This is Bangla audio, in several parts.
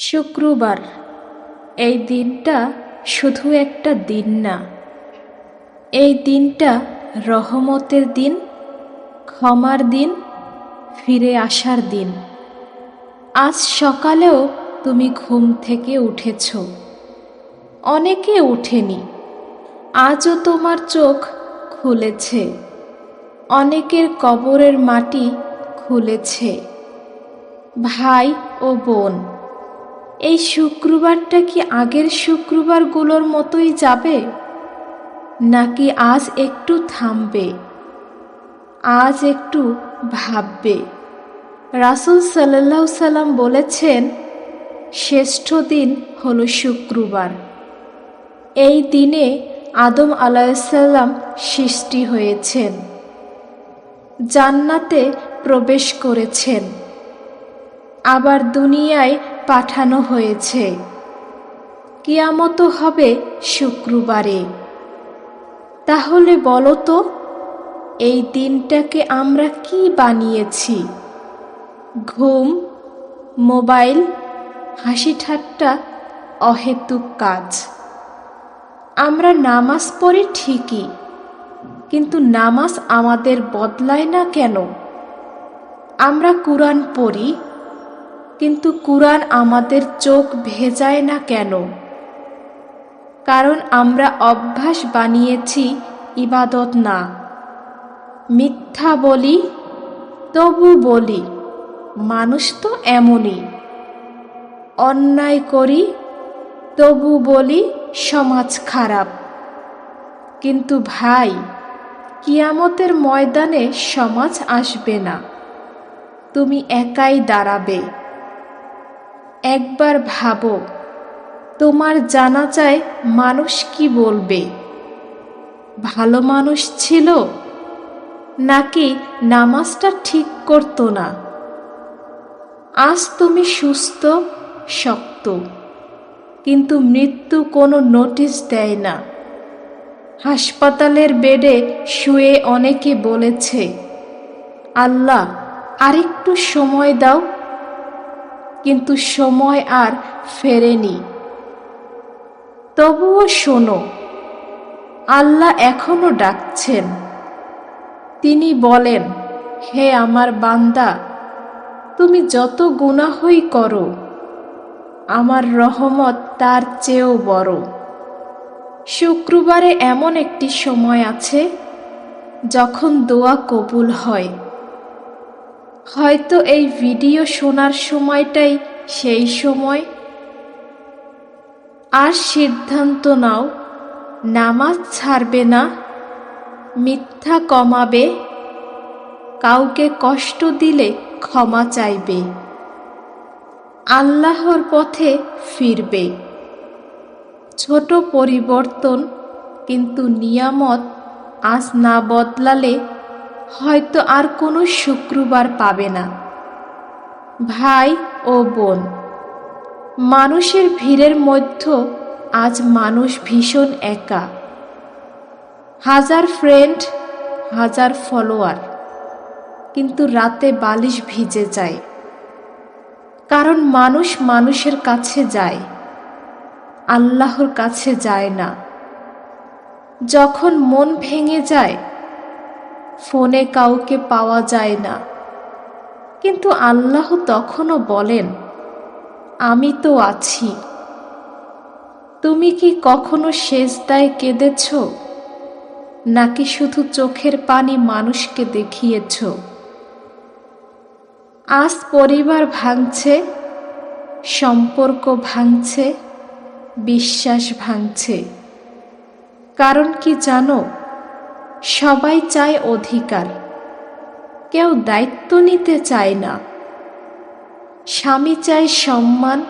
শুক্রবার। এই দিনটা শুধু একটা দিন না। এই দিনটা রহমতের দিন, ক্ষমার দিন, ফিরে আসার দিন। আজ সকালেও তুমি ঘুম থেকে উঠেছ। অনেকে ওঠেনি আজও তোমার চোখ খুলেছে। অনেকের কবরের মাটি খুলেছে। ভাই ও বোন এই শুক্রবারটা কি আগের শুক্রবারগুলোর মতোই যাবে? নাকি আজ একটু থামবে? আজ একটু ভাববে। রাসুল সাল্লাহ সাল্লাম বলেছেন, শ্রেষ্ঠ দিন হলো শুক্রবার। এই দিনে আদম আলাইসাল্লাম সৃষ্টি হয়েছেন। জান্নাতে প্রবেশ করেছেন। আবার দুনিয়ায় পাঠানো হয়েছে। কিয়ামত হবে শুক্রবারে। তাহলে বলো তো, এই দিনটাকে আমরা কি বানিয়েছি? ঘুম, মোবাইল হাসি ঠাট্টা অহেতুক কাজ। আমরা নামাজ পড়ি ঠিকই, কিন্তু নামাজ আমাদের বদলায় না কেন? আমরা কোরআন পড়ি কিন্তু কোরআন আমাদের চোখ ভেজায় না কেন? কারণ আমরা অভ্যাস বানিয়েছি ইবাদত না। মিথ্যা বলি, তবু বলি, মানুষ তো এমনই। অন্যায় করি, তবু বলি, সমাজ খারাপ। কিন্তু ভাই, কিয়ামতের ময়দানে সমাজ আসবে না। তুমি একাই দাঁড়াবে। একবার ভাবো, তোমার জানা চায় মানুষ কি বলবে? ভালো মানুষ ছিল, নাকি নামাজটা ঠিক করতো না? আজ তুমি সুস্থ, শক্ত, কিন্তু মৃত্যু কোনো নোটিশ দেয় না। হাসপাতালের বেডে শুয়ে অনেকে বলেছে, আল্লাহ, আরেকটু সময় দাও কিন্তু সময় আর ফেরেনি। তবুও শোনো, আল্লাহ এখনও ডাকছেন। তিনি বলেন, হে আমার বান্দা, তুমি যত গুনাহই করো, আমার রহমত তার চেয়েও বড়। শুক্রবারে এমন একটি সময় আছে যখন দোয়া কবুল হয়। হয়তো এই ভিডিও শোনার সময়টাই সেই সময়। আর সিদ্ধান্ত নাও, নামাজ ছাড়বে না, মিথ্যা কমাবে, কাউকে কষ্ট দিলে ক্ষমা চাইবে। আল্লাহর পথে ফিরবে। ছোট পরিবর্তন, কিন্তু নিয়ামত আজ না বদলালে হয়তো আর কোনো শুক্রবার পাবে না। ভাই ও বোন, মানুষের ভিড়ের মধ্য আজ মানুষ ভীষণ একা। হাজার ফ্রেন্ড হাজার ফলোয়ার কিন্তু রাতে বালিশ ভিজে যায়। কারণ মানুষ মানুষের কাছে যায়, আল্লাহর কাছে যায় না। যখন মন ভেঙে যায় ফোনে কাউকে পাওয়া যায় না। কিন্তু আল্লাহ তখনও বলেন, আমি তো আছি। তুমি কি কখনো শেষ দায় কেঁদেছ? নাকি শুধু চোখের পানি মানুষকে দেখিয়েছ? আজ পরিবার ভাঙছে, সম্পর্ক ভাঙছে, বিশ্বাস ভাঙছে। কারণ কি জানো সবাই চায় অধিকার। কেউ দায়িত্ব নিতে চায় না। স্বামী চায় সম্মান,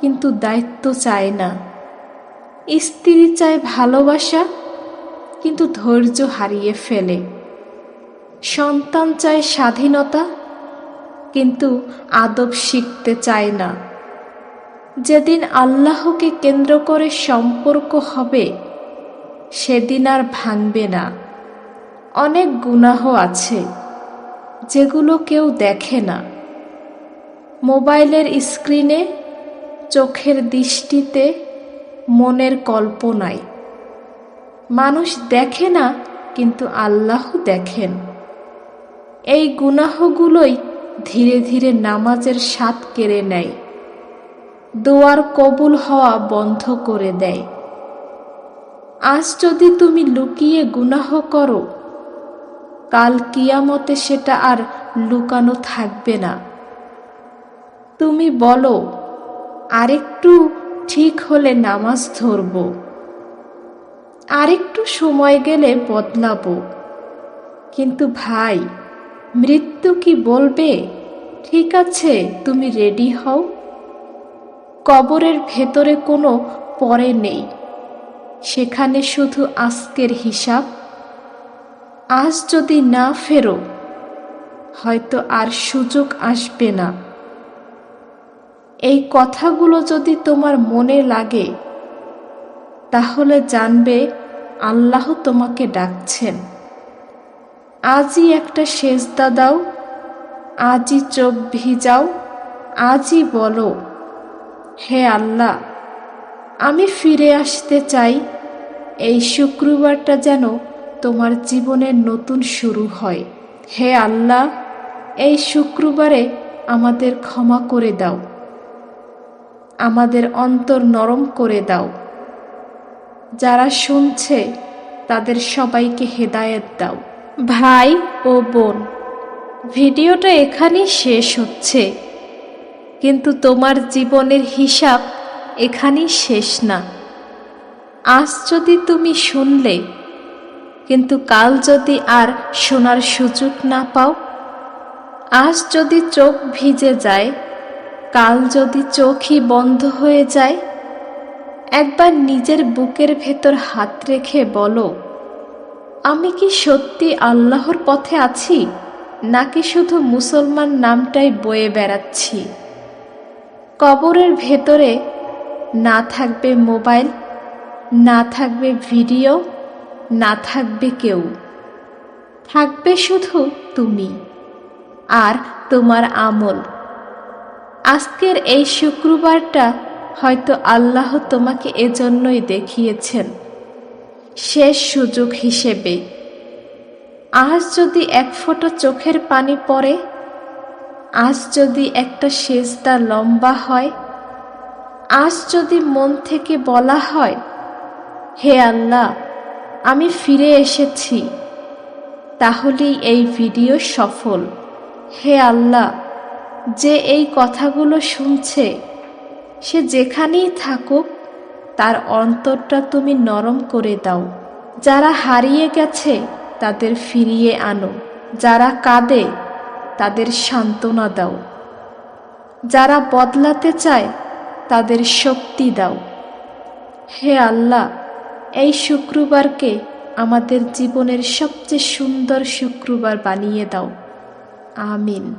কিন্তু দায়িত্ব চায় না। স্ত্রী চায় ভালোবাসা, কিন্তু ধৈর্য হারিয়ে ফেলে। সন্তান চায় স্বাধীনতা, কিন্তু আদব শিখতে চায় না। যেদিন আল্লাহকে কেন্দ্র করে সম্পর্ক হবে সেদিন আর ভাঙবে না। অনেক গুনাহ আছে, যেগুলো কেউ দেখে না। মোবাইলের স্ক্রিনে, চোখের দৃষ্টিতে, মনের কল্পনায়। মানুষ দেখে না, কিন্তু আল্লাহ দেখেন। এই গুনাহগুলোই ধীরে ধীরে নামাজের স্বাদ কেড়ে নেয়, দোয়ার কবুল হওয়া বন্ধ করে দেয়। আজ যদি তুমি লুকিয়ে গুনাহ করো, কাল কিয়ামতে সেটা আর লুকানো থাকবে না। তুমি বলো, আরেকটু ঠিক হলে নামাজ ধরব, আরেকটু সময় গেলে বদলাবো। কিন্তু ভাই, মৃত্যু কি বলবে? ঠিক আছে, তুমি রেডি হও। কবরের ভেতরে কোনো পরে নেই। সেখানে শুধু আজকের হিসাব। আজ যদি না ফেরো, হয়তো আর সুযোগ আসবে না। এই কথাগুলো যদি তোমার মনে লাগে, তাহলে জানবে আল্লাহ তোমাকে ডাকছেন। আজই একটা সেজদা দাও, আজই চোখ ভিজাও, আজই বলো, হে আল্লাহ, আমি ফিরে আসতে চাই এই শুক্রবারটা যেন তোমার জীবনের নতুন শুরু হয়। হে আল্লাহ, এই শুক্রবারে আমাদের ক্ষমা করে দাও। আমাদের অন্তর নরম করে দাও। যারা শুনছে, তাদের সবাইকে হেদায়েত দাও। ভাই ও বোন, ভিডিওটা এখানেই শেষ হচ্ছে। কিন্তু তোমার জীবনের হিসাব এখানেই শেষ না। আজ যদি তুমি শুনলে, কিন্তু কাল যদি আর শোনার সুযোগ না পাও, আজ যদি চোখ ভিজে যায়, কাল যদি চোখই বন্ধ হয়ে যায়, একবার নিজের বুকের ভেতর হাত রেখে বলো, আমি কি সত্যি আল্লাহর পথে আছি, নাকি শুধু মুসলমান নামটাই বয়ে বেড়াচ্ছি? কবরের ভেতরে না থাকবে মোবাইল না থাকবে ভিডিও, না থাকবে কেউ। থাকবে শুধু তুমি আর তোমার আমল। আজকের এই শুক্রবারটা হয়তো আল্লাহ তোমাকে এজন্যই দেখিয়েছেন, শেষ সুযোগ হিসেবে। আজ যদি এক ফোঁটা চোখের পানি পড়ে, আজ যদি একটা সেজদা লম্বা হয়, আজ যদি মন থেকে বলা হয় হে আল্লাহ, আমি ফিরে এসেছি। তাহলেই এই ভিডিও সফল। হে আল্লাহ, যে এই কথাগুলো শুনছে, সে যেখানেই থাকুক, তার অন্তরটা তুমি নরম করে দাও। যারা হারিয়ে গেছে, তাদের ফিরিয়ে আনো। যারা কাঁদে, তাদের সান্ত্বনা দাও। যারা বদলাতে চায়, তাদের শক্তি দাও। হে আল্লাহ এই শুক্রবারকে আমাদের জীবনের সবচেয়ে সুন্দর শুক্রবার বানিয়ে দাও। আমিন।